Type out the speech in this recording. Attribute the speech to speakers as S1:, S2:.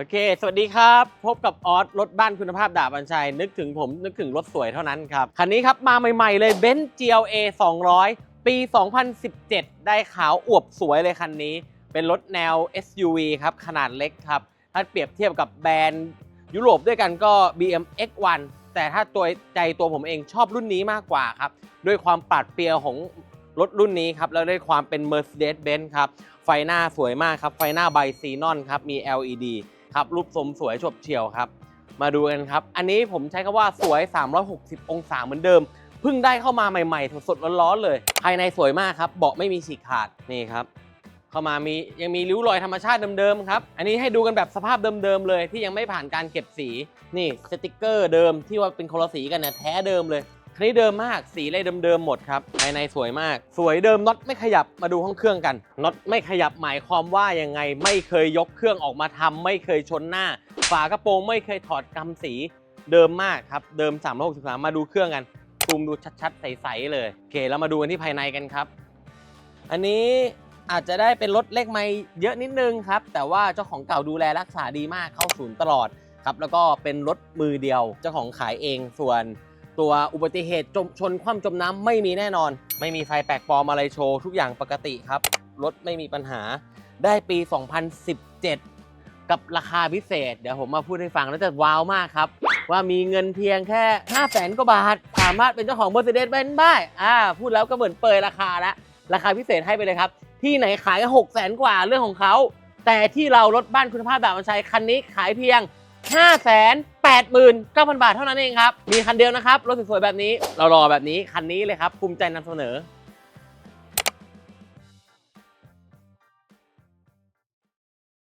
S1: โอเค สวัสดีครับ พบกับออสรถบ้านคุณภาพดาบันชัย นึกถึงผม นึกถึงรถสวยเท่านั้นครับ คันนี้ครับ มาใหม่ๆเลยเบนซ์ GLA 200 ปี 2017 ได้ขาวอวบสวยเลยคันนี้ เป็นรถแนว SUV ครับ ขนาดเล็กครับ ถ้าเปรียบเทียบกับแบรนด์ ยุโรปด้วยกันก็ BM X1 แต่ถ้าตัวใจตัวผมเองชอบรุ่นนี้มากกว่าครับ ด้วยความปราดเปรียวของรถรุ่นนี้ครับแล้วด้วยความเป็น Mercedes-Benz ครับ ไฟหน้าสวยมากครับ ไฟหน้าไบซีนอนครับ มี LED ครับรูปทรงสวยฉบเฉี่ยวครับ มาดูกันครับ อันนี้ผมใช้คำว่าสวย 360 องศาเหมือนเดิมเพิ่งได้เข้ามาใหม่ๆสดๆร้อนๆเลย ภายในสวยมากครับเบาะไม่มีฉีกขาดนี่ครับเข้ามามียังมีริ้วรอยธรรมชาติเดิมๆครับ อันนี้ให้ดูกันแบบสภาพเดิมๆเลย ที่ยังไม่ผ่านการเก็บสี นี่สติกเกอร์เดิมที่ว่าเป็นคนละสีกันเนี่ยแท้เดิมเลย คันนี้เดิมมาก สีเลยเดิมๆหมดครับ ภายในสวยมาก สวยเดิมน็อตไม่ขยับ มาดูห้องเครื่องกัน น็อตไม่ขยับหมายความว่ายังไง ไม่เคยยกเครื่องออกมาทำไม่เคยชนหน้า ฝากระโปรงไม่เคยถอดกำสี เดิมมากครับ เดิม363มาดูเครื่องกัน ซูมดูชัดๆ ใสๆ เลย โอเค แล้วมาดูกันที่ภายในกันครับ อันนี้อาจจะได้เป็นรถเลขไม่เยอะนิดนึงครับ แต่ว่าเจ้าของเก่าดูแลรักษาดีมากเข้าศูนย์ตลอดครับ แล้วก็เป็นรถมือเดียว เจ้าของขายเอง ส่วน ตัวอุบัติเหตุจมชนคว่ำจมน้ำไม่มีแน่นอน ไม่มีไฟแปลกปลอมอะไรโชว์ทุกอย่างปกติครับ รถไม่มีปัญหาได้ปี 2017 กับราคาพิเศษ เดี๋ยวผมมาพูดให้ฟังแล้วจะว้าวมากครับ ว่ามีเงินเพียงแค่ 5 0 0แสนกว่าบาท สามารถเป็นเจ้าของ Mercedes-Benz ได้อ่าพูดแล้วก็เหมือนเปยราคาละราคาพิเศษให้ไปเลยครับ ที่ไหนขาย6 0แสนกว่าเรื่องของเขาแต่ที่เรารถบ้านคุณภาพแบบมันชัยคันนี้ขายเพียง5 8 9 0 0 0 บาทเท่านั้นเองครับ มีคันเดียวนะครับ รถสวยๆแบบนี้เรารอแบบนี้ คันนี้เลยครับ ภูมิใจนำเสนอ